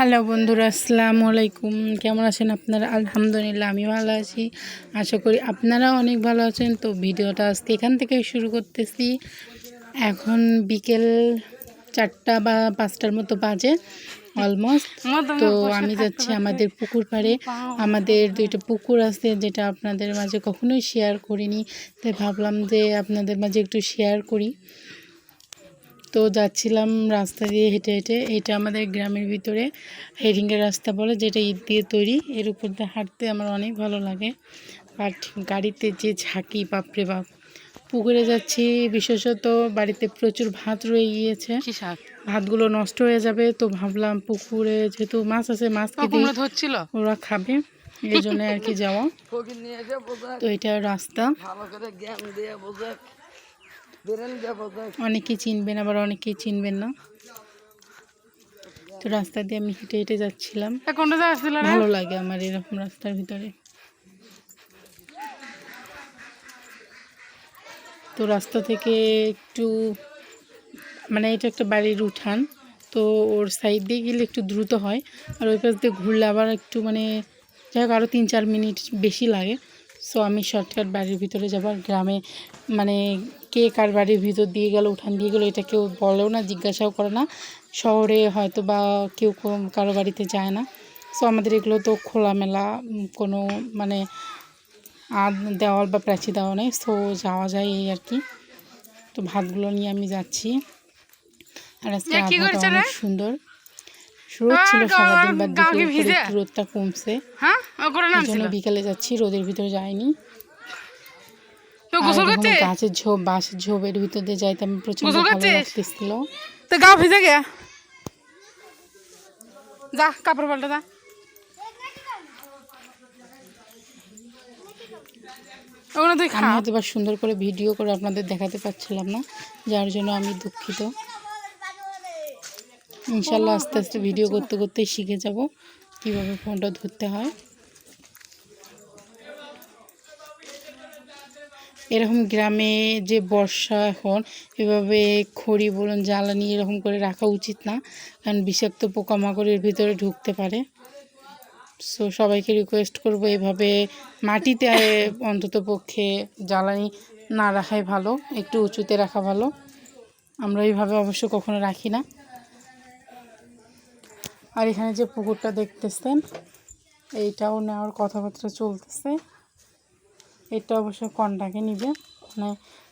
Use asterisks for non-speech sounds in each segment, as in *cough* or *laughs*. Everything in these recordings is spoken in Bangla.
হ্যালো বন্ধুরা আসসালামু আলাইকুম। কেমন আছেন আপনারা? আলহামদুলিল্লাহ আমি ভালো আছি। আশা করি আপনারাও অনেক ভালো আছেন। তো ভিডিওটা আজকে এখান থেকে শুরু করতেছি। এখন বিকেল চারটা বা পাঁচটার মতো বাজে অলমোস্ট তো আমি যাচ্ছি আমাদের পুকুর পাড়ে। আমাদের দুইটা পুকুর আছে যেটা আপনাদের মাঝে কখনোই শেয়ার করিনি। তাই ভাবলাম যে আপনাদের মাঝে একটু শেয়ার করি। তো যাচ্ছিলাম রাস্তা দিয়ে হেঁটে হেঁটে। এটা আমাদের গ্রামের ভিতরে হেরিংয়ের রাস্তা বলে যেটা ইট দিয়ে তৈরি। এর উপর দিয়ে হাঁটতে আমার অনেক ভালো লাগে। বাট গাড়িতে যে ঝাঁকি বাপরে বাপ। পুকুরে যাচ্ছি বিশেষত বাড়িতে প্রচুর ভাত রয়ে গিয়েছে। ভাতগুলো নষ্ট হয়ে যাবে তো ভাবলাম পুকুরে যেহেতু মাছ আছে মাছ ধরছিল? ওরা খাবে এই জন্য আর কি যাওয়া। তো এটা রাস্তা। অনেকেই চিনবেন আবার অনেকেই চিনবেন না। তো রাস্তা দিয়ে আমি হেঁটে হেঁটে যাচ্ছিলাম। ভালো লাগে আমার এরকম রাস্তার ভিতরে। তো রাস্তা থেকে একটু মানে এটা একটা বাড়ির উঠান তো ওর সাইড দিয়ে গেলে একটু দ্রুত হয়। আর ওই পাশ দিয়ে ঘুরলে আবার একটু মানে যাই হোক আরও তিন চার মিনিট বেশি লাগে। সো আমি শর্টকাট বাড়ির ভিতরে যাবার গ্রামে মানে কে কার বাড়ির ভিতর দিয়ে গেল উঠান দিয়ে গেলো এটা কেউ বলেও না জিজ্ঞাসাও করে না। শহরে হয়তো বা কেউ কারও বাড়িতে যায় না। সো আমাদের এগুলো তো খোলামেলা কোনো মানে আদ দেওয়াল বা প্রাচী দেওয়া নেই। সো যাওয়া যায় এই আর কি। তো ভাতগুলো নিয়ে আমি যাচ্ছি। আর আজকে আবহাওয়াটা অনেক সুন্দর। রোদ ছিল সারাদিন বা রোদটা কমছে। হ্যাঁ? বিকালে যাচ্ছি রোদের ভিতরে যাইনি। আর গোসল করছে গাছের ঝোপ বাঁশের ঝোপের ভিতর দিয়ে ভালো লাগতেছিল। তো গা ভিজে গে যা কাপড় পাল্টা যা। ওগুলো তুই আমি হয়তো বা সুন্দর করে ভিডিও করে আপনাদের দেখাতে পারছিলাম না যার জন্য আমি দুঃখিত। ইনশাল্লাহ আস্তে আস্তে ভিডিও করতে করতে শিখে যাব কীভাবে ফোনটা ধরতে হয়। এরকম গ্রামে যে বর্ষা এখন, এভাবে খড়ি বলুন, জ্বালানি এরকম করে রাখা উচিত না। কারণ বিষাক্ত পোকামাকড়ের ভিতরে ঢুকতে পারে। সো সবাইকে রিকোয়েস্ট করব এভাবে মাটিতে অন্তত পক্ষে জ্বালানি না রাখাই ভালো, একটু উঁচুতে রাখা ভালো। আমরা এইভাবে অবশ্য কখনো রাখি না। আর এখানে যে পুকুরটা দেখতেছেন, এইটাও নেওয়ার কথাবার্তা চলতেছে। এটা অবশ্য কন্টাকে নিবে। মানে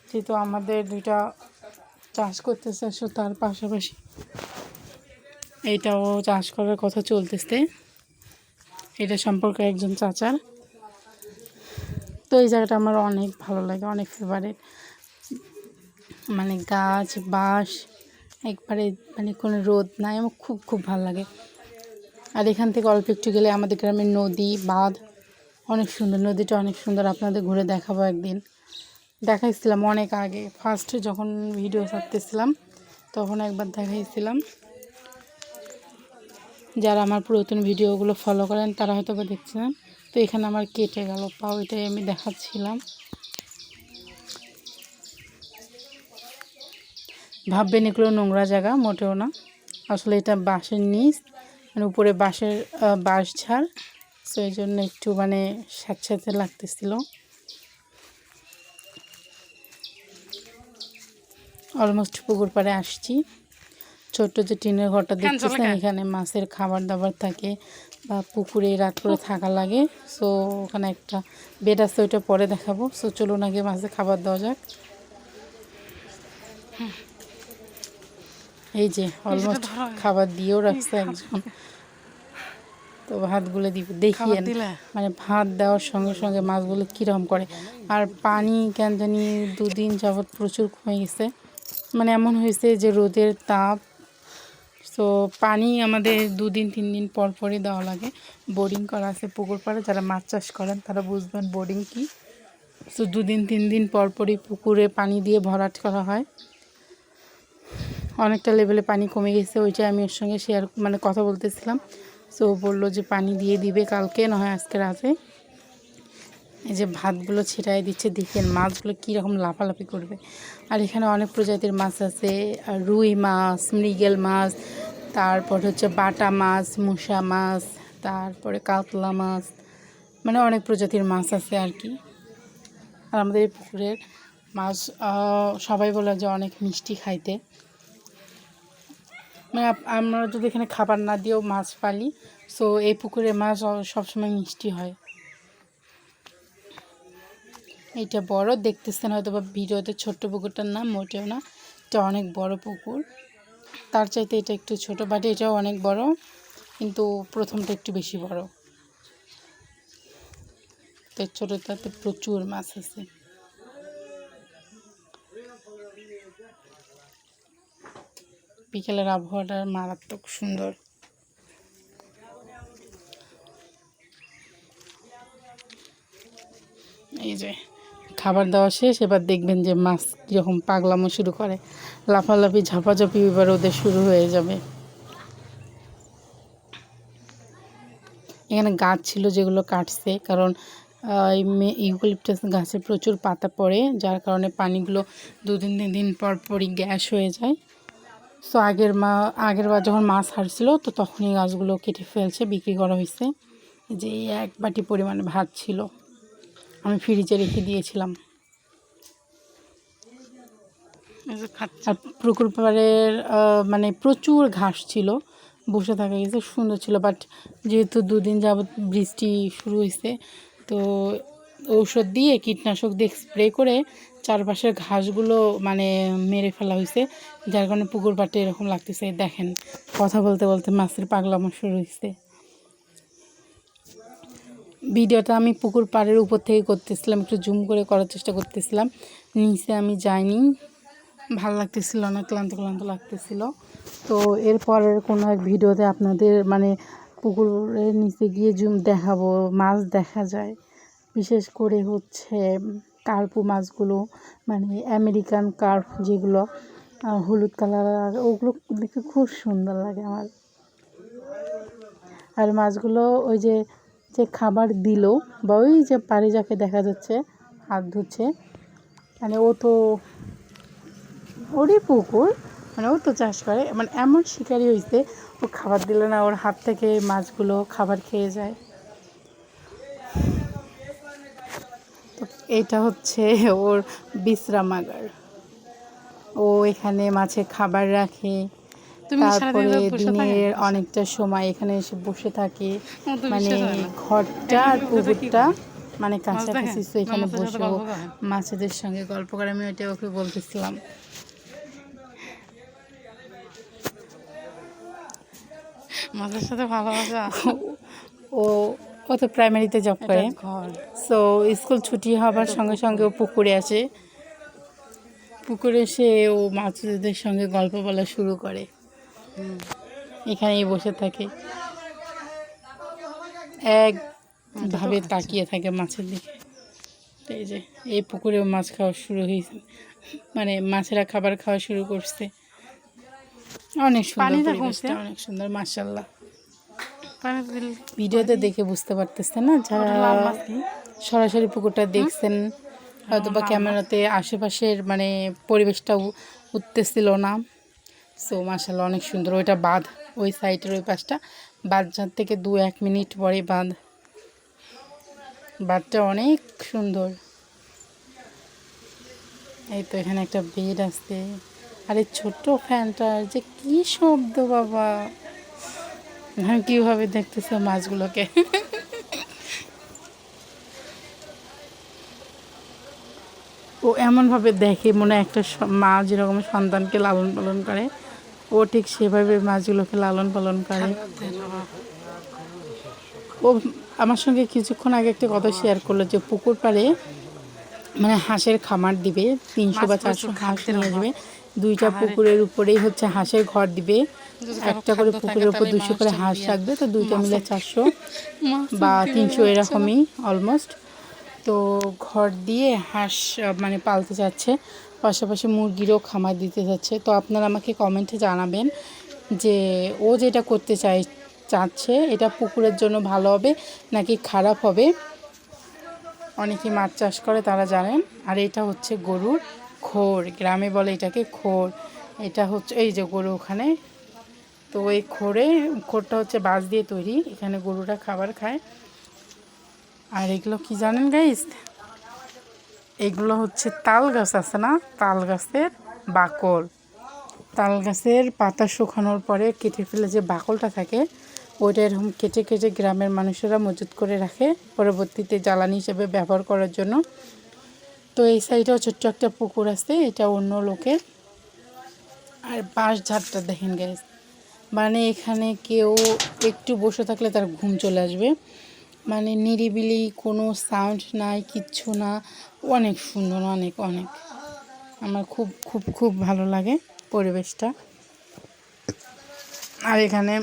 যেহেতু আমাদের দুইটা চাষ করতেছে, সো তার পাশাপাশি এইটাও চাষ করার কথা চলতেছে। এটা সম্পর্কে একজন চাচার। তো এই জায়গাটা আমার অনেক ভালো লাগে, অনেক ফেভারিট মানে গাছ, বাঁশ, একবারে মানে কোনো রোদ নাই, আমার খুব খুব ভালো লাগে। আর এখান থেকে অল্প একটু গেলে আমাদের গ্রামের নদী, বাঁধ অনেক সুন্দর, নদীটা অনেক সুন্দর, আপনাদের ঘুরে দেখাবো একদিন। দেখাইছিলাম অনেক আগে। ফার্স্ট যখন ভিডিও ছাড়তেছিলাম, তখন একবার দেখাইছিলাম। যারা আমার পুরাতন ভিডিওগুলো ফলো করেন, তারা হয়তো বা দেখছিলেন। তো এখানে আমার কেটে গেল পাও, এটাই আমি দেখাচ্ছিলাম। ভাববেন এগুলো নোংরা জায়গা, মোটেও না। আসলে এটা বাঁশের নিচ মানে উপরে বাঁশের বাঁশ ঝাড়। সো এই জন্য একটু মানে স্যাঁতস্যাঁতে লাগতেছিল। অলমোস্ট পুকুর পাড়ে আসছি। ছোট্ট যে টিনের ঘরটা দেখতেছেন এখানে মাছের খাবার দাবার থাকে বা পুকুরে রাত করে থাকা লাগে। সো ওখানে একটা বেড আছে ওইটা পরে দেখাবো। সো চলুন আগে মাছের খাবার দেওয়া যাক। এই যে অলমোস্ট খাবার দিয়েও রাখছে একজন। তো ভাতগুলো দিব দেখিয়েন দিলে? মানে ভাত দেওয়ার সঙ্গে সঙ্গে মাছগুলো কীরকম করে। আর পানি কেন জানি দুদিন যাবৎ প্রচুর কমে গেছে। মানে এমন হয়েছে যে রোদের তাপ। তো পানি আমাদের দুদিন তিন দিন পর পরই দেওয়া লাগে। বোরিং করা আছে পুকুর পাড়ে যারা মাছ চাষ করেন তারা বুঝবেন বোরিং কি। তো দুদিন তিন দিন পর পরই পুকুরে পানি দিয়ে ভরাট করা হয়। অনেকটা লেভেলে পানি কমে গেছে ওইটা আমি ওর সঙ্গে শেয়ার মানে কথা বলতেছিলাম। সো বলল যে পানি দিয়ে দিবে কালকে, না হয় আজকে রাতে। এই যে ভাতগুলো ছিটাই দিচ্ছে, দেখেন মাছগুলো কীরকম লাফালাফি করবে। আর এখানে অনেক প্রজাতির মাছ আছে রুই মাছ, মৃগেল মাছ, তারপর হচ্ছে বাটা মাছ মুসা মাছ, তারপরে কাতলা মাছ মানে অনেক প্রজাতির মাছ আছে আর কি। আর আমাদের এই পুকুরের মাছ সবাই বলে যে অনেক মিষ্টি খাইতে। মানে আমরা যদি এখানে খাবার না দিয়েও মাছ পালি সো এই পুকুরে মাছ সবসময় মিষ্টি হয়। এটা বড়, দেখতেছেন হয়তো বা ভিডিওতে ছোট্ট পুকুরটার নাম, মোটেও না। এটা অনেক বড় পুকুর। তার চাইতে এটা একটু ছোট বাট এটাও অনেক বড়, কিন্তু প্রথমটা একটু বেশি বড়। তো ছোটোটাতে প্রচুর মাছ আছে। বিকেলের আবহাওয়াটা মারাত্মক সুন্দর। এই যে, খাবার দাওয়া শেষ, এবার দেখবেন যে মাছ যখন পাগলামো শুরু করে। লাফালাফি, ঝাপাঝাপি এবার ওদের শুরু হয়ে যাবে। এখানে গাছ ছিল যেগুলো কাটছে, কারণ ইউক্যালিপটাস গাছে প্রচুর পাতা পড়ে, যার কারণে পানিগুলো দুদিন তিন দিন পর পরই গ্যাস হয়ে যায়। সো আগের মা আগের বার যখন মাছ হারছিল তো তখনই গাছগুলো কেটে ফেলছে বিক্রি করা হয়েছে। যে এক বাটি পরিমাণে ভাত ছিল আমি ফ্রিজে রেখে দিয়েছিলাম। আর পুকুর পাড়ের মানে প্রচুর ঘাস ছিল বসে থাকা গেছে সুন্দর ছিল বাট যেহেতু দুদিন যাবত বৃষ্টি শুরু হয়েছে তো ঔষধ দিয়ে কীটনাশক দিয়ে স্প্রে করে চারপাশের ঘাসগুলো মানে মেরে ফেলা হয়েছে। যার কারণে পুকুর পাটে এরকম লাগতেছে দেখেন। কথা বলতে বলতে মাছের পাগলামো শুরু হয়েছে। ভিডিওটা আমি পুকুর পাড়ের উপর থেকে করতেছিলাম, একটু জুম করে করার চেষ্টা করতেছিলাম। নিচে আমি যাইনি। ভালো লাগতেছিল না, ক্লান্ত ক্লান্ত লাগতেছিল। তো এরপরের কোনো এক ভিডিওতে আপনাদের মানে পুকুরের নিচে গিয়ে জুম দেখাবো, মাছ দেখা যায়। বিশেষ করে হচ্ছে কার্পু মাছগুলো মানে আমেরিকান কার্প যেগুলো হলুদ কালার ওগুলো দেখতে খুব সুন্দর লাগে আমার। আর মাছগুলো ওই যে যে খাবার দিল বা ওই যে পাড়ে যাকে দেখা যাচ্ছে, হাত ধুচ্ছে মানে ও তো, ওরই পুকুর মানে ও তো চাষ করে মানে এমন শিকারি হয়েছে ও খাবার দিলে না ওর হাত থেকে মাছগুলো খাবার খেয়ে যায়। তো এইটা হচ্ছে ওর বিশ্রামাগার ও এখানে মাছে খাবার রাখে। তারপরে দিনের অনেকটা সময় এখানে এসে বসে থাকে। মানে ঘরটা আর পুকুরটা মানে কাছাকাছি তো এখানে বসে ও মাছেদের সঙ্গে গল্প করে। আমি ওইটা ওকে বলতেছিলাম। মাছের সাথে ভালোবাসা? ও ও তো প্রাইমারিতে জব করে। সো স্কুল ছুটি হবার সঙ্গে সঙ্গে ও পুকুরে আসে। পুকুরে এসে ও মাছদের সঙ্গে গল্প বলা শুরু করে। এখানেই বসে থাকে। একভাবে তাকিয়ে থাকে মাছের দিকে। এই যে এই পুকুরেও মাছ খাওয়া শুরু হয়েছে। মানে মাছেরা খাবার খাওয়া শুরু করছে। অনেক সুন্দর? অনেক সুন্দর মার্শাল্লাহ ভিডিওতে দেখে বুঝতে পারতেছেন না যারা? সরাসরি পুকুরটা দেখছেন হয়তো বা ক্যামেরাতে আশেপাশের মানে পরিবেশটা উ- উঠতেছিল না। সো মাসাল্লাহ অনেক সুন্দর। ওইটা বাঁধ ওই সাইডের ওই পাশটা। বাঁধ থেকে দু এক মিনিট পরে বাঁধ। বাঁধটা অনেক সুন্দর। এই তো এখানে একটা বেড আছে। আর এই ছোট্ট ফ্যানটার যে কি শব্দ বাবা! হ্যাঁ কীভাবে দেখতেছে মাছগুলোকে? ও এমনভাবে দেখে মনে হয় একটা মা যেরকম সন্তানকে লালন পালন করে ও ঠিক সেভাবে মাছগুলোকে লালন পালন করে। ও আমার সঙ্গে কিছুক্ষণ আগে একটা কথা শেয়ার করল যে পুকুর পাড়ে মানে হাঁসের খামার দিবে তিনশো বা চারশো হাঁস নিয়ে। যাবে। দুইটা পুকুরের উপরেই হচ্ছে হাঁসের ঘর দিবে। একটা করে পুকুরের উপর দুশো করে হাঁস রাখবে তো দুইটা মিলে চারশো বা তিনশো এরকমই অলমোস্ট তো ঘর দিয়ে হাঁস মানে পালতে যাচ্ছে পাশাপাশি মুরগিরও খামার দিতে যাচ্ছে। তো আপনারা আমাকে কমেন্টে জানাবেন যে ও যেটা করতে চাই চাচ্ছে এটা পুকুরের জন্য ভালো হবে নাকি খারাপ হবে? অনেকেই মাছ চাষ করে তারা জানেন। আর এটা হচ্ছে গরুর খোর গ্রামে বলে এটাকে খোর। এটা হচ্ছে এই যে গরু ওখানে তো এই খোরে খোরটা হচ্ছে বাঁশ দিয়ে তৈরি, এখানে গরুরা খাবার খায়। আর এগুলো কি জানেন গাইস এগুলো হচ্ছে তাল গাছ আছে না? তাল গাছের বাকল। তাল গাছের পাতা শুকানোর পরে কেটে ফেলে যে বাকলটা থাকে, ওইটা এরকম কেটে কেটে গ্রামের মানুষেরা মজুত করে রাখে পরবর্তীতে জ্বালানি হিসেবে ব্যবহার করার জন্য। তো এই সাইডেও ছোট্ট একটা পুকুর আছে, এটা অন্য লোকের। আর বাঁশ ঝাড়টা দেখেন গ্যাস মানে এখানে কেউ একটু বসে থাকলে তার ঘুম চলে আসবে। মানে নিরিবিলি কোনো সাউন্ড নাই, কিচ্ছু না। অনেক সুন্দর, অনেক অনেক। আমার খুব খুব খুব ভালো লাগে পরিবেশটা। আর এখানে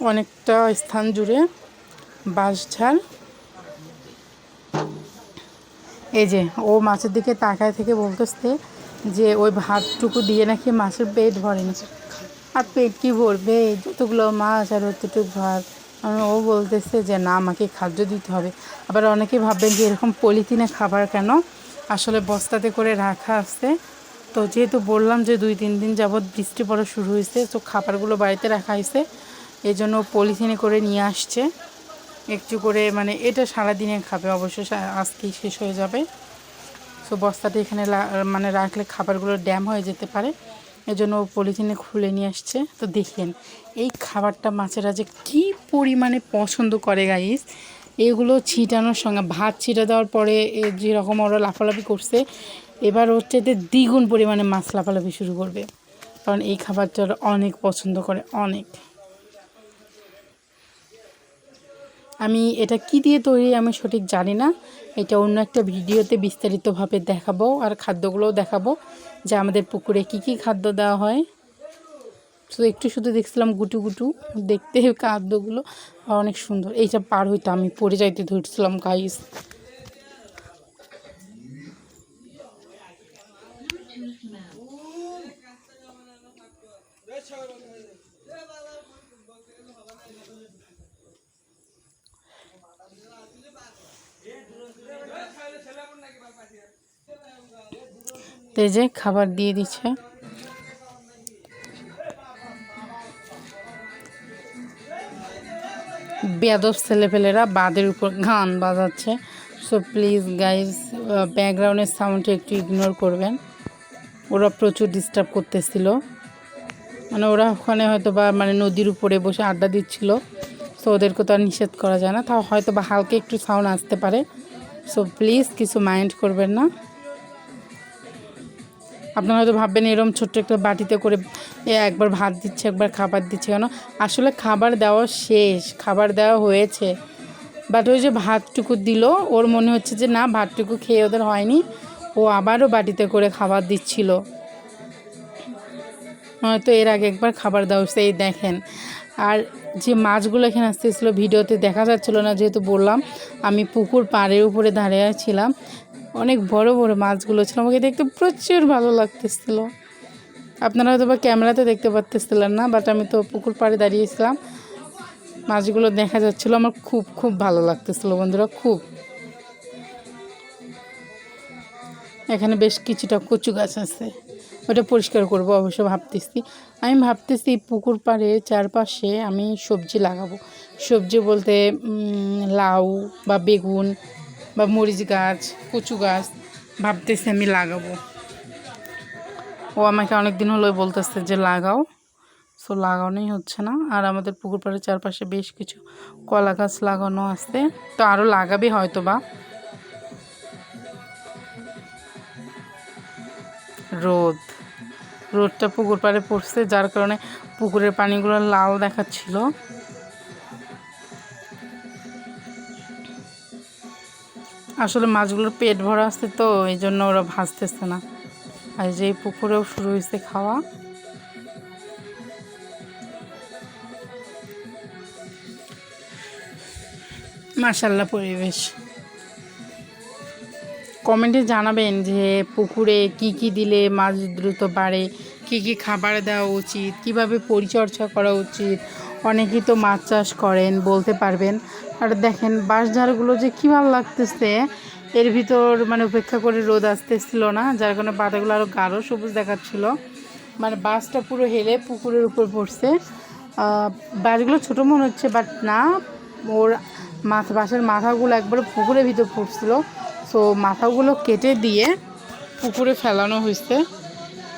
অনেকটা স্থান জুড়ে বাঁশঝাড় এই যে, ও মাছের দিকে তাকায় থেকে বলতেছে যে, ওই ভাতটুকু দিয়ে নাকি মাছের পেট ভরে ভরেনি আর পেট কি ভরবে? যতগুলো মাছ আর অতটুকু ভাত। ও বলতেছে যে, না, আমাকে খাদ্য দিতে হবে। আবার অনেকে ভাববেন যে, এরকম পলিথিনে খাবার কেন? আসলে বস্তাতে করে রাখা আছে। তো যেহেতু বললাম যে, দুই, তিন দিন যাবৎ বৃষ্টি পড়া শুরু হয়েছে, তো খাবারগুলো বাড়িতে রাখা হয়েছে। এই জন্য পলিথিনে করে নিয়ে আসছে। একটু করে মানে এটা সারাদিনে খাবে অবশ্যই আজকেই শেষ হয়ে যাবে। সো বস্তাটা এখানে মানে রাখলে খাবারগুলো ড্যাম হয়ে যেতে পারে। এজন্য পলিথিনে খুলে নিয়ে আসছে। তো দেখেন, এই খাবারটা মাছেরা যে কী পরিমাণে পছন্দ করে গাইস। এগুলো ছিটানোর সঙ্গে ভাত ছিটা দেওয়ার পরে যেরকম ওরা লাফালাফি করছে, এবার হচ্ছে যে দ্বিগুণ পরিমাণে মাছ লাফালাফি শুরু করবে। কারণ এই খাবারটা অনেক পছন্দ করে, অনেক। আমি এটা কি দিয়ে তৈরি আমি সঠিক জানি না। এটা অন্য একটা ভিডিওতে বিস্তারিতভাবে দেখাবো আর খাদ্যগুলোও দেখাবো যে আমাদের পুকুরে কি কি খাদ্য দেওয়া হয়। তো একটু শুধু দেখছিলাম গুটু গুটু, দেখতে খাদ্যগুলো অনেক সুন্দর। এইটা পার হইতো আমি পড়ে যাইতে ধরছিলাম গাইস তো এই যে খাবার দিয়ে দিচ্ছে। বেদব ছেলেপেলেরা বাদের উপর গান বাজাচ্ছে। সো প্লিজ গাইজ ব্যাকগ্রাউন্ডের সাউন্ডটা একটু ইগনোর করবেন। ওরা প্রচুর ডিস্টার্ব করতেছিল। মানে ওরা ওখানে হয়তো বা মানে নদীর উপরে বসে আড্ডা দিচ্ছিল। সো ওদেরকে তো আর নিষেধ করা যায় না। তাও হয়তো বা হালকা একটু সাউন্ড আসতে পারে। সো প্লিজ কিছু মাইন্ড করবেন না। আপনারা হয়তো ভাববেন এরম ছোট্ট একটা বাটিতে করে একবার ভাত দিচ্ছে, একবার খাবার দিচ্ছে কেন? আসলে খাবার দেওয়া শেষ, খাবার দেওয়া হয়েছে। বাট ওই যে ভাতটুকু দিল, ওর মনে হচ্ছে যে না, ভাতটুকু খেয়ে ওদের হয়নি। ও আবারও বাটিতে করে খাবার দিচ্ছিল। হয়তো এর আগে একবার খাবার হয়েছে, এই দেখেন। আর যে মাছগুলো এখানে আসতেছিলো, ভিডিওতে দেখা যাচ্ছিল না, যেহেতু বললাম, আমি পুকুর পাড়ের উপরে দাঁড়িয়ে ছিলাম। অনেক বড় বড় মাছগুলো ছিল। আমাকে দেখতে প্রচুর ভালো লাগতেছিল। আপনারা হয়তো বা ক্যামেরাতে দেখতে পারতেছিলেন না বাট আমি তো পুকুর পাড়ে দাঁড়িয়েছিলাম। মাছগুলো দেখা যাচ্ছিল। আমার খুব খুব ভালো লাগতেছিল বন্ধুরা, খুব। এখানে বেশ কিছুটা কচু গাছ আছে। ওটা পরিষ্কার করব, অবশ্য ভাবতেছি। আমি ভাবতেছি পুকুর পাড়ে চারপাশে আমি সবজি লাগাবো। সবজি বলতে লাউ বা বেগুন বা মরিচ গাছ, কচু গাছ ভাবতেছি আমি লাগাবো। ও আমাকে অনেক দিন বলতেছে যে লাগাও। সো লাগানোই হচ্ছে না। আর আমাদের পুকুর পাড়ের চারপাশে বেশ কিছু কলা গাছ লাগানো আছে। তো আরও লাগাবে হয়তো বা রোদ। রোদটা পুকুর পাড়ে পড়ছে, যার কারণে পুকুরের পানিগুলো লাল দেখাচ্ছিল। আসলে মাছগুলোর পেট ভরা আছে তো, এই জন্য ওরা ভাসতেছে না। আর যে পুকুরেও শুরু হয়েছে খাওয়া। মার্শাল্লাহ পরিবেশ। কমেন্টে জানাবেন যে পুকুরে কি কি দিলে মাছ দ্রুত বাড়ে, কি কি খাবার দেওয়া উচিত, কীভাবে পরিচর্যা করা উচিত অনেকেই তো মাছ চাষ করেন, বলতে পারবেন। আর দেখেন বাঁশঝাড়গুলো যে কী ভালো লাগতেছে, এর ভিতর মানে উপেক্ষা করে রোদ আসতেছিল না, যার কারণে পাতাগুলো আরও গাঢ় সবুজ দেখাচ্ছিল। মানে বাঁশটা পুরো হেলে পুকুরের উপর পড়ছে। বাঁশগুলো ছোটো মনে হচ্ছে বাট না, ওর মাথা, বাঁশের মাথাগুলো একবারে পুকুরের ভিতর পড়ছিল। সো মাথাগুলো কেটে দিয়ে পুকুরে ফেলানো হয়েছে।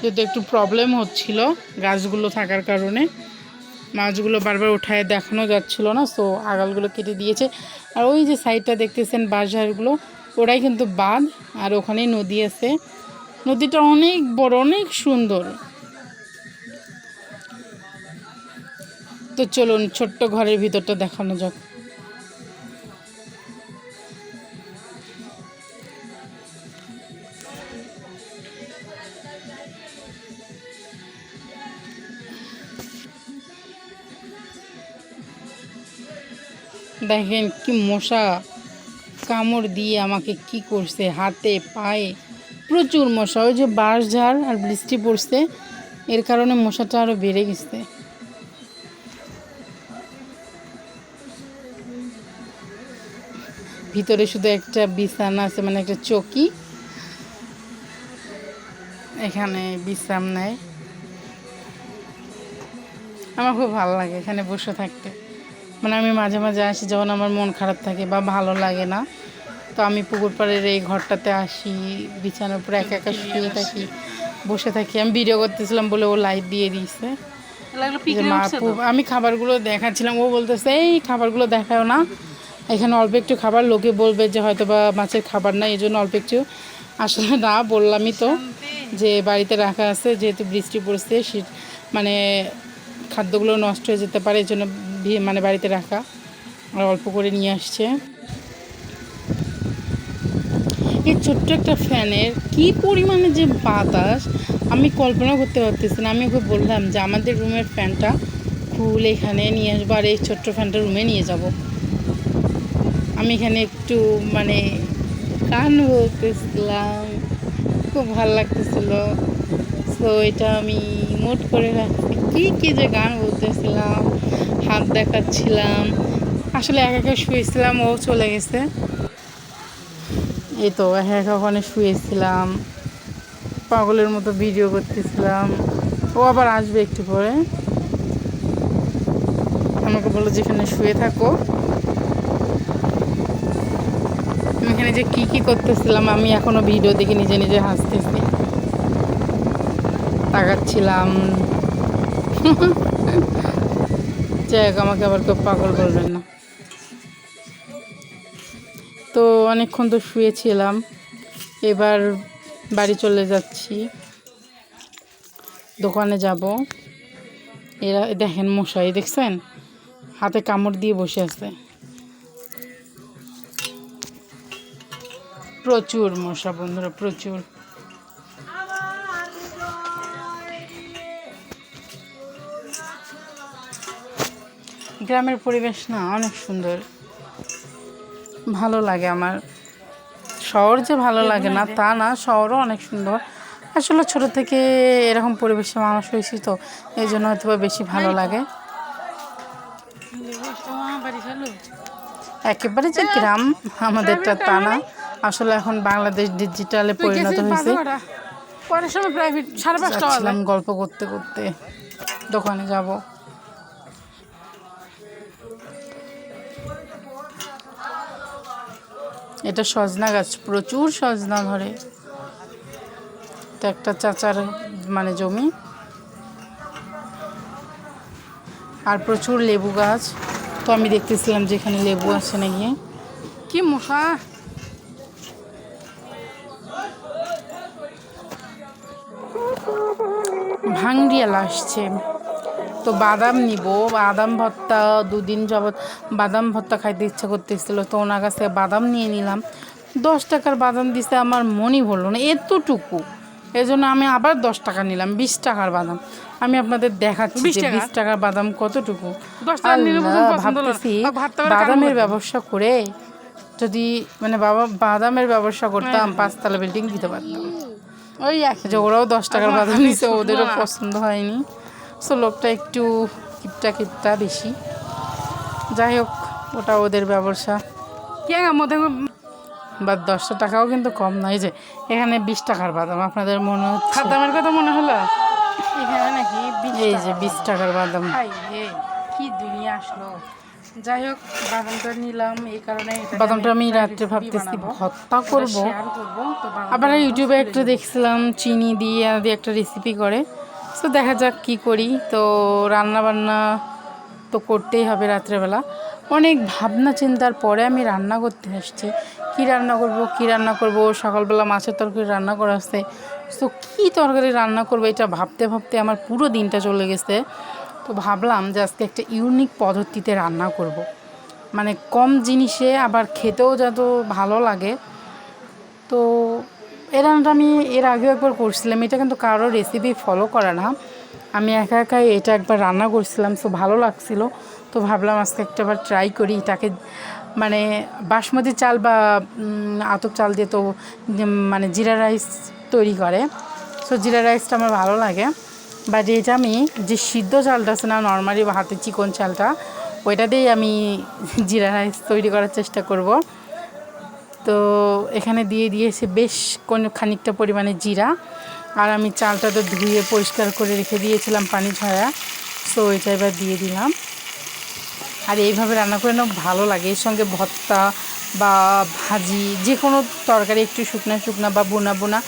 যেহেতু একটু প্রবলেম হচ্ছিল গাছগুলো থাকার কারণে। মাছগুলো বারবার উঠায় দেখানো যাচ্ছিল না সো আগালগুলো কেটে দিয়েছে। আর ওই যে সাইডটা দেখতেছেন বাঁশঝাড়গুলো ওটাই কিন্তু বাঁধ, আর ওখানেই নদী আছে। নদীটা অনেক বড়, অনেক সুন্দর। তো চলুন ছোট্ট ঘরের ভিতরটা দেখানো যাক। দেখেন কি মশা কামড় দিয়ে আমাকে কি করছে, হাতে, পায়ে, প্রচুর মশা। ওই যে বাঁশ, ঝাড় আর বৃষ্টি পড়ছে, এর কারণে মশাটা আরও বেড়ে গেছে। ভিতরে শুধু একটা বিছানা আছে মানে একটা চকি। এখানে বিশ্রাম নেয়। আমার খুব ভালো লাগে এখানে বসে থাকতে। মানে আমি মাঝে মাঝে আসি যখন আমার মন খারাপ থাকে বা ভালো লাগে না তো আমি পুকুর পাড়ের এই ঘরটাতে আসি বিছানার উপরে একা একা শুয়ে থাকি বসে থাকি। আমি ভিডিও করতেছিলাম বলে ও লাইট দিয়ে দিয়েছে। আমি খাবারগুলো দেখাচ্ছিলাম ও বলতেছে এই খাবারগুলো দেখাও না। এখানে অল্প একটু খাবার লোকে বলবে যে হয়তো বা মাছের খাবার না এই জন্য অল্প একটু। আসলে না বললামই তো যে বাড়িতে রাখা আছে যেহেতু বৃষ্টি পড়ছে শীত মানে খাদ্যগুলো নষ্ট হয়ে যেতে পারে এই জন্য মানে বাড়িতে রাখা। আর অল্প করে নিয়ে আসছে। এই ছোট্ট একটা ফ্যানের কি পরিমাণে যে বাতাস, আমি কল্পনা করতে পারতেছি না। আমি ওকে বললাম যে, আমাদের রুমের ফ্যানটা ফুল এখানে নিয়ে আসব আর এই ছোট্ট ফ্যানটা রুমে নিয়ে যাব। আমি এখানে একটু মানে গান বলতেছিলাম। খুব ভালো লাগতেছিল। সো এটা আমি নোট করে রাখছি। কী কী যে গান বলতেছিলাম। হাত দেখাচ্ছিলাম। আসলে একা একা শুয়েছিলাম, ও চলে গেছে। এই তো, একা একা ওখানে শুয়েছিলাম। পাগলের মতো ভিডিও করতেছিলাম। ও আবার আসবে একটু পরে। আমাকে বলল, যেখানে শুয়ে থাকো। এখানে যে কি কি করতেছিলাম, আমি এখনও ভিডিও দেখে নিজে নিজে হাসতেছি। তাকাচ্ছিলাম। *laughs* যাই আমাকে আবার কেউ পাগল বলবেন না। তো অনেকক্ষণ তো শুয়েছিলাম, এবার বাড়ি চলে যাচ্ছি। দোকানে যাব। এরা, দেখেন মশাই, দেখছেন? হাতে কামড় দিয়ে বসে আছে। প্রচুর মশা বন্ধুরা, প্রচুর। গ্রামের পরিবেশ না অনেক সুন্দর। ভালো লাগে আমার। শহর যে ভালো লাগে না তা না শহরও অনেক সুন্দর। আসলে ছোট থেকে এরকম পরিবেশে মানুষ হয়েছি তো এই জন্য হয়তো বেশি ভালো লাগে। একেবারে যে গ্রাম আমাদেরটা তা না। আসলে এখন বাংলাদেশ ডিজিটালে পরিণত হয়েছে। পরের সময় প্রাইভেট সাড়ে পাঁচটা গল্প করতে করতে। দোকানে যাব। এটা সজনা গাছ, প্রচুর সজনা ধরে তো একটা চাচার মানে জমি। আর প্রচুর লেবু গাছ। তো আমি দেখতেছিলাম যে এখানে লেবু আছে নাকি কি মশা! ভাংরিয়াল আসছে। তো বাদাম নিব বাদাম ভর্তা দুদিন যাবৎ বাদাম ভর্তা খাইতে ইচ্ছা করতেছিল। তো ওনার কাছে বাদাম নিয়ে নিলাম। দশ টাকার বাদাম দিতে আমার মনই ভরলো না এতটুকু। এই জন্য আমি আবার দশ টাকা নিলাম বিশ টাকার বাদাম। আমি আপনাদের দেখাচ্ছি 20 যে বিশ টাকার বাদাম কতটুকু। ভাবতেছি বাদামের ব্যবসা করে যদি মানে বাবা বাদামের ব্যবসা করতাম পাঁচতলা বিল্ডিং দিতে পারতাম। ওই যে ওরাও দশ টাকার বাদাম ছুটলো ওদেরও পছন্দ হয়নি। সো লোকটা একটু কিপটা কিপটা বেশি। যাই হোক ওটা ওদের ব্যবসা। কে মধ্যে বা দশটা টাকাও কিন্তু কম নয় যে এখানে বিশ টাকার বাদাম আপনাদের মনে হচ্ছে খাদ্যামের কথা মনে হলো? এখানে নাকি এই যে বিশ টাকার বাদাম। কি দুনিয়া আসলো। যাই হোক বাদামটা নিলাম এই কারণে বাদামটা আমি রাত্রে ভাবতেছি। ভর্তা করব। করব, আবার ইউটিউবে একটা দেখছিলাম চিনি দিয়ে দিয়ে একটা রেসিপি করে। তো দেখা যাক কি করি। তো রান্না বান্না তো করতেই হবে রাত্রেবেলা। অনেক ভাবনা চিন্তার পরে আমি রান্না করতে আসছি কি রান্না করব, কি রান্না করব, সকালবেলা মাছের তরকারি রান্না করা আসছে তো কী তরকারি রান্না করব এটা ভাবতে ভাবতে আমার পুরো দিনটা চলে গেছে। তো ভাবলাম যে আজকে একটা ইউনিক পদ্ধতিতে রান্না করব। মানে কম জিনিসে আবার খেতেও যত ভালো লাগে। তো এই রান্নাটা আমি এর আগেও একবার করছিলাম। এটা কিন্তু কারও রেসিপি ফলো করা না। আমি একা একাই এটা একবার রান্না করছিলাম সো ভালো লাগছিল। তো ভাবলাম আজকে একটা বার ট্রাই করি। এটাকে মানে বাসমতি চাল বা আতপ চাল দিয়ে তো মানে জিরা রাইস তৈরি করে। সো জিরা রাইসটা আমার ভালো লাগে। বাট এটা আমি যে সিদ্ধ চালটা আছে না নর্মালি হাতে চিকন চালটা, ওইটা দিয়েই আমি জিরা রাইস তৈরি করার চেষ্টা করব। তো এখানে দিয়ে দিয়েছে বেশ কোনো খানিকটা পরিমাণে জিরা। আর আমি চালটা তো ধুয়ে পরিষ্কার করে রেখে দিয়েছিলাম পানি ছড়া সো এটা এবার দিয়ে দিলাম। আর এইভাবে রান্না করে না ভালো লাগে। এর সঙ্গে ভর্তা বা ভাজি যে কোনো তরকারি একটু শুকনা শুকনা বা বোনা বোনা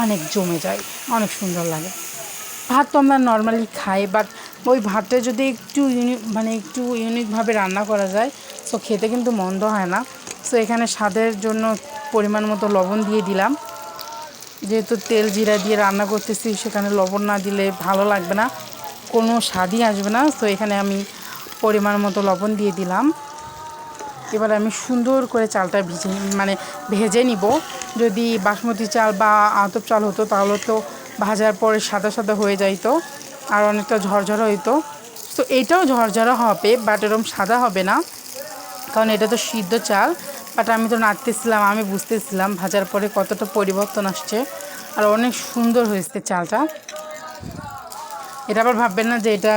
অনেক জমে যায়। অনেক সুন্দর লাগে। ভাত তো আমরা নর্মালি খাই বাট ওই ভাতটা যদি একটু ইউনিক মানে একটু ইউনিকভাবে রান্না করা যায়, তো খেতে কিন্তু মন্দ হয় না। সো এখানে স্বাদের জন্য পরিমাণ মতো লবণ দিয়ে দিলাম। যেহেতু তেল জিরা দিয়ে রান্না করতেছি, সেখানে লবণ না দিলে ভালো লাগবে না। কোনো স্বাদই আসবে না। তো এখানে আমি পরিমাণ মতো লবণ দিয়ে দিলাম। এবার আমি সুন্দর করে চালটা ভিজে মানে ভেজে নিব। যদি বাসমতি চাল বা আতপ চাল হতো, তাহলে তো ভাজার পরে সাদা সাদা হয়ে যাইতো আর অনেকটা ঝরঝরা হইতো। তো এটাও ঝরঝরা হবে বাট এরকম সাদা হবে না। কারণ এটা তো সিদ্ধ চাল। বাট আমি তো নাড়তেছিলাম, আমি বুঝতেছিলাম ভাজার পরে কতটা পরিবর্তন আসছে আর অনেক সুন্দর হয়েছে চালটা। এটা আবার ভাববেন না যে এটা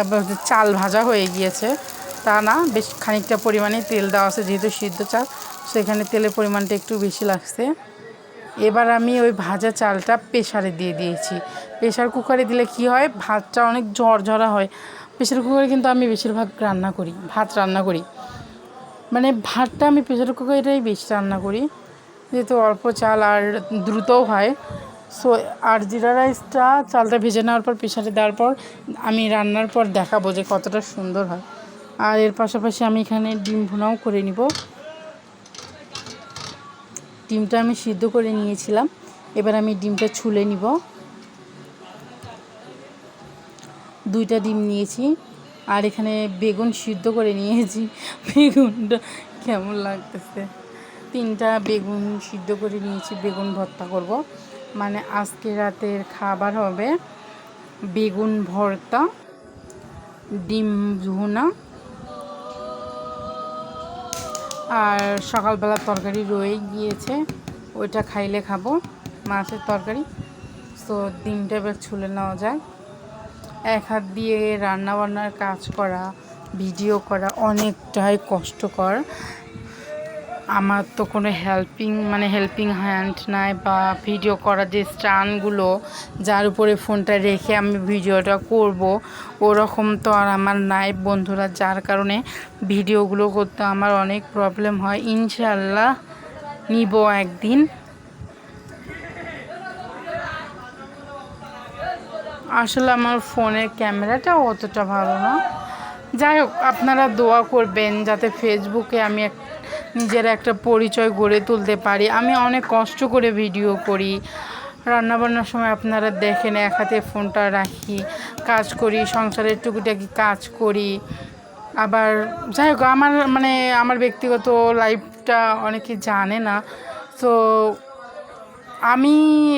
চাল ভাজা হয়ে গিয়েছে। তা না, বেশ খানিকটা পরিমাণে তেল দেওয়া আছে, যেহেতু সিদ্ধ চাল, সেখানে তেলের পরিমাণটা একটু বেশি লাগছে। এবার আমি ওই ভাজা চালটা প্রেশারে দিয়ে দিয়েছি। প্রেশার কুকারে দিলে কি হয়, ভাতটা অনেক ঝরঝরা হয়। প্রেশার কুকারে কিন্তু আমি বেশিরভাগ রান্না করি, ভাত রান্না করি। মানে ভাতটা আমি প্রেশার কুকারেই বেশি রান্না করি, যেহেতু অল্প চাল আর দ্রুতও হয়। সো আর জিরা রাইসটা চালটা ভেজে নেওয়ার পর প্রেশারে দেওয়ার পর, আমি রান্নার পর দেখাবো যে কতটা সুন্দর হয়। আর এর পাশাপাশি আমি এখানে ডিম ভুনাও করে নিব। ডিমটা আমি সিদ্ধ করে নিয়েছিলাম। এবার আমি ডিমটা ছুলে নিব। দুইটা ডিম নিয়েছি। আর এখানে বেগুন সিদ্ধ করে নিয়েছি। বেগুনটা কেমন লাগতেছে? তিনটা বেগুন সিদ্ধ করে নিয়েছি, বেগুন ভর্তা করব। মানে আজকে রাতের খাবার হবে বেগুন ভর্তা, ডিম ভুনা আর সকালবেলা তরকারি রয়ে গিয়েছে, ওইটা খাইলে খাব। মাছের তরকারি। তো ডিমটা এবার ছুলে নেওয়া যায় এক হাত দিয়ে রান্না বান্নার কাজ করা, ভিডিও করা অনেকটাই কষ্টকর। আমার তো কোনো হেল্পিং মানে হেল্পিং হ্যান্ড নাই বা ভিডিও করার যে স্টানগুলো, যার উপরে ফোনটা রেখে আমি ভিডিওটা করব, ওরকম তো আর আমার নাই বন্ধুরা, যার কারণে ভিডিওগুলো করতে আমার অনেক প্রবলেম হয়। ইনশাল্লাহ নিব একদিন। আসলে আমার ফোনের ক্যামেরাটা অতটা ভালো না। যাই হোক, আপনারা দোয়া করবেন যাতে ফেসবুকে আমি এক, নিজের একটা পরিচয় গড়ে তুলতে পারি। আমি অনেক কষ্ট করে ভিডিও করি। রান্নাবান্নার সময় আপনারা দেখেন, এক হাতে ফোনটা রাখি, কাজ করি, সংসারের টুকিটাকি কাজ করি। আবার যাই হোক, আমার মানে আমার ব্যক্তিগত লাইফটা অনেকে জানে না। তো আমি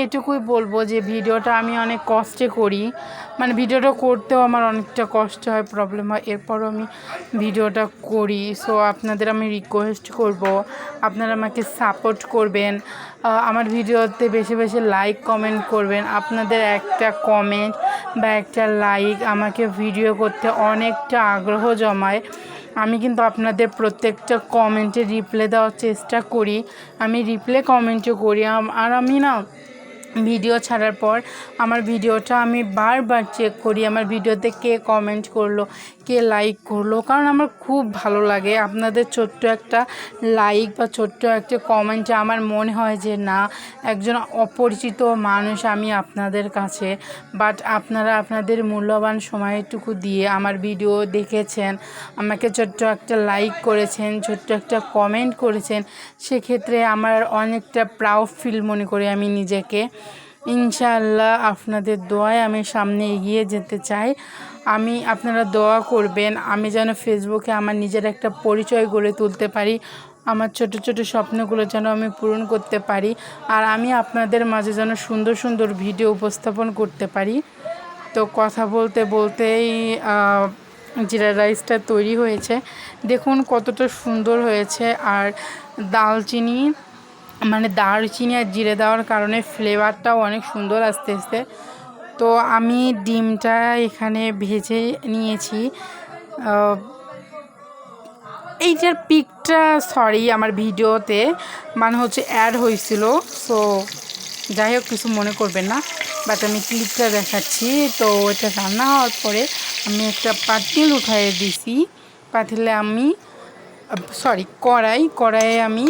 এটুকুই বলব যে ভিডিওটা আমি অনেক কষ্টে করি। মানে ভিডিওটা করতেও আমার অনেকটা কষ্ট হয় প্রবলেম হয়। এরপরও আমি ভিডিওটা করি। সো আপনাদের আমি রিকোয়েস্ট করব, আপনারা আমাকে সাপোর্ট করবেন। আমার ভিডিওতে বেশি বেশি লাইক কমেন্ট করবেন। আপনাদের একটা কমেন্ট বা একটা লাইক আমাকে ভিডিও করতে অনেকটা আগ্রহ জমায়। আমি কিন্তু আপনাদের প্রত্যেকটা কমেন্টে রিপ্লাই দেওয়ার চেষ্টা করি। আমি রিপ্লাই কমেন্টও করি। আর আমি না ভিডিও ছাড়ার পর আমার ভিডিওটা আমি বারবার চেক করি। আমার ভিডিওতে কে কমেন্ট করল কে লাইক করল? কারণ আমার খুব ভালো লাগে। আপনাদের ছোট্ট একটা লাইক বা ছোট্ট একটা কমেন্টে আমার মনে হয় যে, না, একজন অপরিচিত মানুষ আমি আপনাদের কাছে। বাট আপনারা আপনাদের মূল্যবান সময়টুকু দিয়ে আমার ভিডিও দেখেছেন, আমাকে ছোট্ট একটা লাইক করেছেন, ছোট্ট একটা কমেন্ট করেছেন, সেক্ষেত্রে আমার অনেকটা প্রাউড ফিল মনে করি আমি নিজেকে। ইনশাআল্লাহ আপনাদের দোয়ায় আমি সামনে এগিয়ে যেতে চাই। আমি আপনারা দোয়া করবেন, আমি যেন ফেসবুকে আমার নিজের একটা পরিচয় গড়ে তুলতে পারি, আমার ছোট ছোট স্বপ্নগুলো যেন আমি পূরণ করতে পারি, আর আমি আপনাদের মাঝে যেন সুন্দর সুন্দর ভিডিও উপস্থাপন করতে পারি। তো কথা বলতে বলতেই জিরা রাইসটা তৈরি হয়েছে। দেখুন কতটা সুন্দর হয়েছে, আর দালচিনি মানে দারচিনি আর জিরে দেওয়ার কারণে ফ্লেভারটাও অনেক সুন্দর আস্তে আস্তে তো আমি ডিমটা এখানে ভেজে নিয়েছি। এইটার পিকটা সরি আমার ভিডিওতে মানে হচ্ছে অ্যাড হয়েছিল সো যাই হোক, কিছু মনে করবেন না বাট আমি ক্লিপটা দেখাচ্ছি। তো এটা রান্না হওয়ার পরে আমি একটা পাতিল উঠাই দিছি। পাতিলে আমি সরি কড়াই, কড়াইয়ে আমি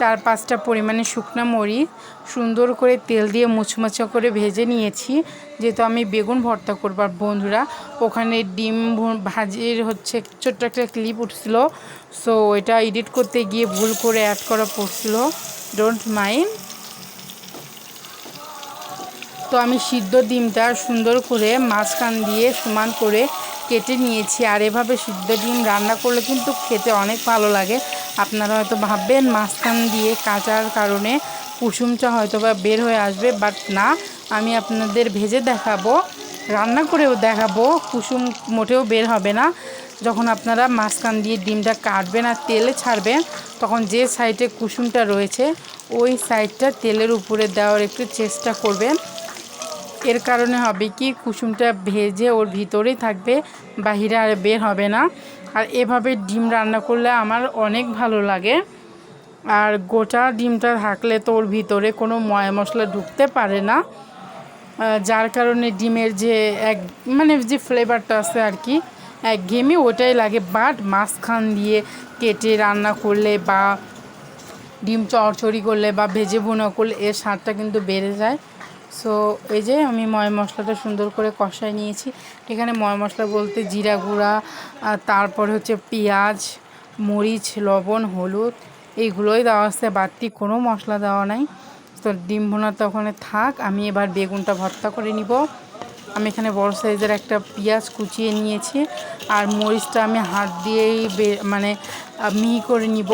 চার পাঁচটা পরিমাণে শুকনো মরিচ, সুন্দর করে তেল দিয়ে মুচমুচা করে ভেজে নিয়েছি। যেহেতু আমি বেগুন ভর্তা করবার বন্ধুরা, ওখানে ডিম ভাজির হচ্ছে ছোট্ট একটা ক্লিপ উঠছিল। সো এটা এডিট করতে গিয়ে ভুল করে অ্যাড করা পড়ছিল। ডোন্ট মাইন্ড তো আমি সিদ্ধ ডিমটা সুন্দর করে মাঝখান দিয়ে সমান করে কেটে নিয়েছি আর এভাবে সিদ্ধ ডিম রান্না করলে কিন্তু খেতে অনেক ভালো লাগে। আপনারা হয়তো ভাববেন মাঝখান দিয়ে কাটার কারণে কুসুমটা হয়তো বা বের হয়ে আসবে বাট না, আমি আপনাদের ভেজে দেখাবো, রান্না করেও দেখাবো, কুসুম মোটেও বের হবে না। যখন আপনারা মাঝখান দিয়ে ডিমটা কাটবেন আর তেলে ছাড়বেন, তখন যে সাইডে কুসুমটা রয়েছে, ওই সাইডটা তেলের উপরে দেওয়ার একটু চেষ্টা করবেন। এর কারণে হবে কি, কুসুমটা ভেজে ওর ভিতরেই থাকবে, বাহিরে আর বের হবে না। আর এভাবে ডিম রান্না করলে আমার অনেক ভালো লাগে। আর গোটা ডিমটা থাকলে তো ওর ভিতরে কোনো ময় মশলা ঢুকতে পারে না। যার কারণে ডিমের যে এক মানে যে ফ্লেভারটা আছে আর কি এক ঘেমে ওটাই লাগে। বাট মাঝখান দিয়ে কেটে রান্না করলে বা ডিম চড়চড়ি করলে বা ভেজে ভুনা করলে এর স্বাদটা কিন্তু বেড়ে যায়। সো এই যে আমি ময় মশলাটা সুন্দর করে কষায় নিয়েছি। এখানে ময় মশলা বলতে জিরা গুঁড়া তারপরে হচ্ছে পেঁয়াজ, মরিচ, লবণ, হলুদ, এইগুলোই দেওয়া আছে। বাড়তি কোনো মশলা দেওয়া নাই। তো ডিম ভোনা তো ওখানে থাক, আমি এবার বেগুনটা ভর্তা করে নিব। আমি এখানে বড় সাইজের একটা পেঁয়াজ কুচিয়ে নিয়েছি আর মরিচটা আমি হাত দিয়েই মানে মিহি করে নিব।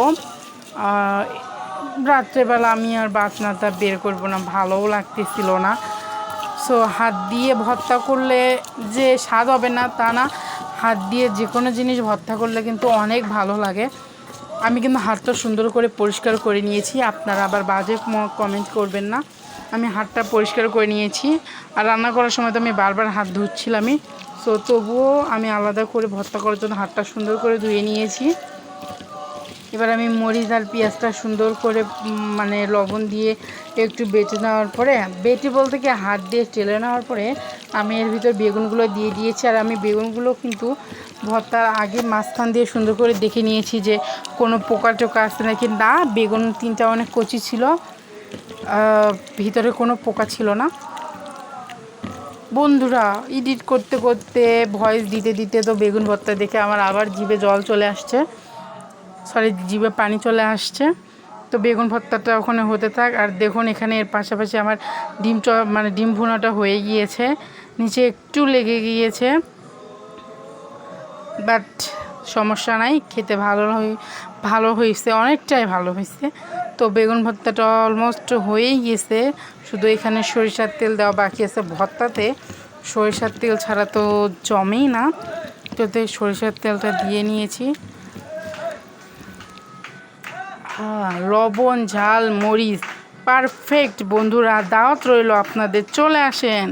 রাত্রেবেলা আমি আর বাটনাটা বের করব না, ভালোও লাগতেছিল না। সো হাত দিয়ে ভর্তা করলে যে স্বাদ হবে না তা না, হাত দিয়ে যে কোনো জিনিস ভর্তা করলে কিন্তু অনেক ভালো লাগে। আমি কিন্তু হাতটা সুন্দর করে পরিষ্কার করে নিয়েছি, আপনারা আবার বাজে কমেন্ট করবেন না। আমি হাতটা পরিষ্কার করে নিয়েছি, আর রান্না করার সময় তো আমি বারবার হাত ধুচ্ছিলামই। সো তবুও আমি আলাদা করে ভর্তা করার জন্য হাতটা সুন্দর করে ধুয়ে নিয়েছি। এবার আমি মরিচ আর পেঁয়াজটা সুন্দর করে মানে লবণ দিয়ে একটু বেটে নেওয়ার পরে, বেটে বলতে কি হাত দিয়ে টেলে নেওয়ার পরে আমি এর ভিতর বেগুনগুলো দিয়ে দিয়েছি। আর আমি বেগুনগুলো কিন্তু ভর্তার আগে মাঝখান দিয়ে সুন্দর করে দেখে নিয়েছি যে কোনো পোকা টোকা আসছে নাকি। না, বেগুন তিনটা অনেক কচি ছিল ভিতরে কোনো পোকা ছিল না। বন্ধুরা, এডিট করতে করতে ভয়েস দিতে দিতে তো বেগুন ভর্তা দেখে আমার আবার জিভে জল চলে আসছে। সরি, জিভে পানি চলে আসছে। তো বেগুন ভর্তাটা ওখানে হতে থাক। আর দেখুন, এখানে এর পাশাপাশি আমার ডিম চ মানে ডিম ভুনাটা হয়ে গিয়েছে। নিচে একটু লেগে গিয়েছে। বাট সমস্যা নাই, খেতে ভালো ভালো হয়েছে, অনেকটাই ভালো হয়েছে। তো বেগুন ভর্তাটা অলমোস্ট হয়েই গেছে শুধু এখানে সরিষার তেল দেওয়া বাকি আছে ভর্তাতে। সরিষার তেল ছাড়া তো জমেই না। তো সরিষার তেলটা দিয়ে নিয়েছি। লবণ ঝাল মরিচ। পারফেক্ট বন্ধুরা দাওয়াত রইল আপনাদের। চলে আসেন।